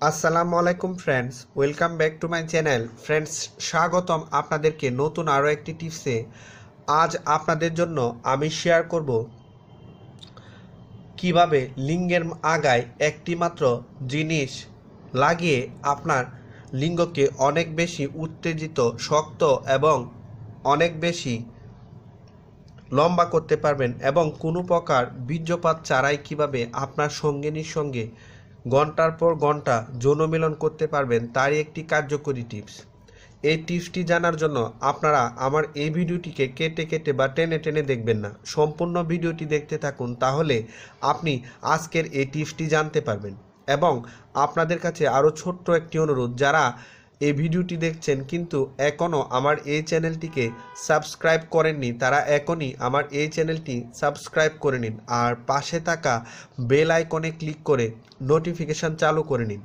আসসালামু আলাইকুম friends welcome back to my channel friends স্বাগতম আপনাদেরকে নতুন আরও একটি টিপসে আজ আপনাদের জন্য আমি শেয়ার করব কীভাবে লিঙ্গের আগায় একটি মাত্র জিনিস লাগিয়ে আপনার লিঙ্গকে অনেক বেশি উত্তেজিত, শক্ত এবং অনেক বেশি লম্বা করতে পারবেন এবং কোনো প্রকার বীর্যপাত ছাড়াই কীভাবে আপনার সঙ্গিনীর সঙ্গে ঘণ্টার পর ঘণ্টা যৌনমিলন করতে পারবেন তারই একটি কার্যকরী টিপস। এই টিপসটি জানার জন্য আপনারা আমার এই ভিডিওটিকে কেটে কেটে বা টেনে টেনে দেখবেন না। সম্পূর্ণ ভিডিওটি দেখতে থাকুন তাহলে আপনি আজকের এই টিপসটি জানতে পারবেন। এবং আপনাদের কাছে আরও ছোট্ট একটি অনুরোধ, যারা এই ভিডিওটি দেখছেন কিন্তু এখনও আমার এই চ্যানেলটিকে সাবস্ক্রাইব করেননি, তারা এখনই আমার এই চ্যানেলটি সাবস্ক্রাইব করে নিন আর পাশে থাকা বেল আইকনে ক্লিক করে নোটিফিকেশান চালু করে নিন।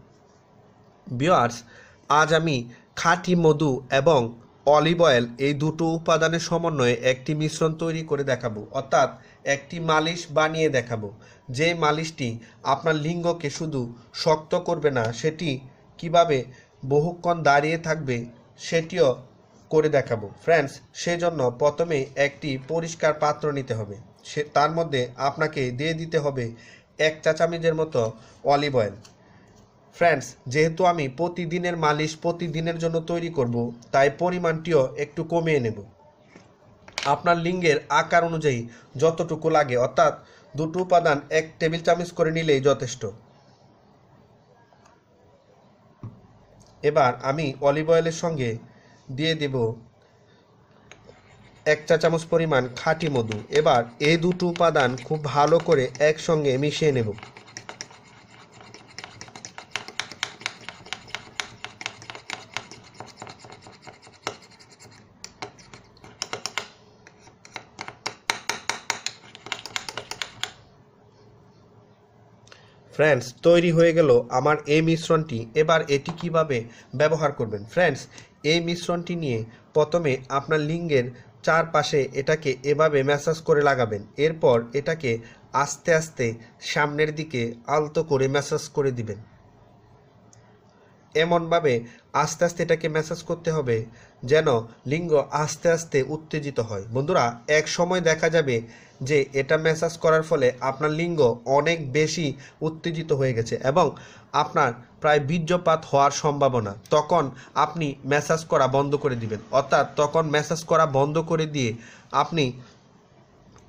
বিয়ার্স আজ আমি খাঁটি মধু এবং অলিভ অয়েল এই দুটো উপাদানের সমন্বয়ে একটি মিশ্রণ তৈরি করে দেখাবো, অর্থাৎ একটি মালিশ বানিয়ে দেখাবো। যে মালিশটি আপনার লিঙ্গকে শুধু শক্ত করবে না, সেটি কীভাবে বহুক্ষণ দাঁড়িয়ে থাকবে, সেটিও করে দেখাবো। ফ্রেন্ডস, সেজন্য প্রথমে একটি পরিষ্কার পাত্র নিতে হবে। সে, তার মধ্যে আপনাকে দিয়ে দিতে হবে এক চা চামচের মতো অলিভ অয়েল। ফ্রেন্ডস, যেহেতু আমি প্রতিদিনের মালিশ প্রতিদিনের জন্য তৈরি করব, তাই পরিমাণটিও একটু কমিয়ে নেব। আপনার লিঙ্গের আকার অনুযায়ী যতটুকু লাগে, অর্থাৎ দুটো উপাদান এক টেবিল চামচ করে নিলেই যথেষ্ট। এবার আমি অলিভ অয়েলের সঙ্গে দিয়ে দেব এক চা চামচ পরিমাণ খাঁটি মধু। এবার এই দুটো উপাদান খুব ভালো করে একসঙ্গে মিশিয়ে নেব। ফ্রেন্ডস তৈরি হয়ে গেল আমার এই মিশ্রণটি। এবার এটি কীভাবে ব্যবহার করবেন? ফ্রেন্ডস এই মিশ্রণটি নিয়ে প্রথমে আপনার লিঙ্গের চারপাশে এটাকে এভাবে ম্যাসাজ করে লাগাবেন। এরপর এটাকে আস্তে আস্তে সামনের দিকে আলতো করে ম্যাসাজ করে দিবেন। এমনভাবে আস্তে আস্তে এটাকে ম্যাসাজ করতে হবে, যেন লিঙ্গ আস্তে আস্তে উত্তেজিত হয়। বন্ধুরা, এক সময় দেখা যাবে যে এটা ম্যাসাজ করার ফলে আপনার লিঙ্গ অনেক বেশি উত্তেজিত হয়ে গেছে এবং আপনার প্রায় বীর্যপাত হওয়ার সম্ভাবনা। তখন আপনি ম্যাসাজ করা বন্ধ করে দিবেন। অর্থাৎ তখন ম্যাসাজ করা বন্ধ করে দিয়ে আপনি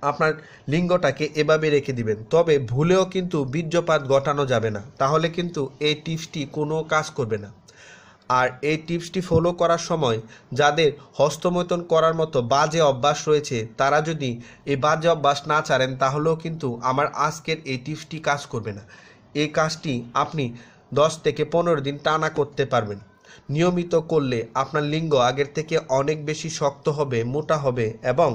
আপনার লিঙ্গটাকে এভাবে রেখে দিবেন। তবে ভুলেও কিন্তু বীর্যপাত ঘটানো যাবে না। তাহলে কিন্তু এই টিপসটি কোনো কাজ করবে না। আর এই টিপসটি ফলো করার সময় যাদের হস্তমৈথন করার মতো বাজে অভ্যাস রয়েছে, তারা যদি এই বাজে অভ্যাস না ছাড়েন, তাহলেও কিন্তু আমার আজকের এই টিপসটি কাজ করবে না। এই কাজটি আপনি দশ থেকে পনেরো দিন টানা করতে পারবেন। নিয়মিত করলে আপনার লিঙ্গ আগের থেকে অনেক বেশি শক্ত হবে, মোটা হবে এবং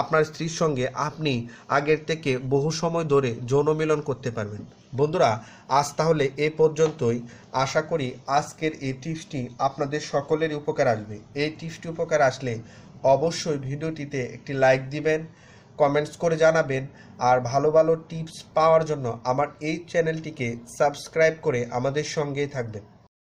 আপনার স্ত্রীর সঙ্গে আপনি আগের থেকে বহু সময় ধরে যৌন মিলন করতে পারবেন। বন্ধুরা, আজ তাহলে এ পর্যন্তই। আশা করি আজকের এই টিপসটি আপনাদের সকলেরই উপকার আসবে। এই টিপসটি উপকার আসলে অবশ্যই ভিডিওটিতে একটি লাইক দিবেন, কমেন্টস করে জানাবেন আর ভালো ভালো টিপস পাওয়ার জন্য আমার এই চ্যানেলটিকে সাবস্ক্রাইব করে আমাদের সঙ্গেই থাকবেন।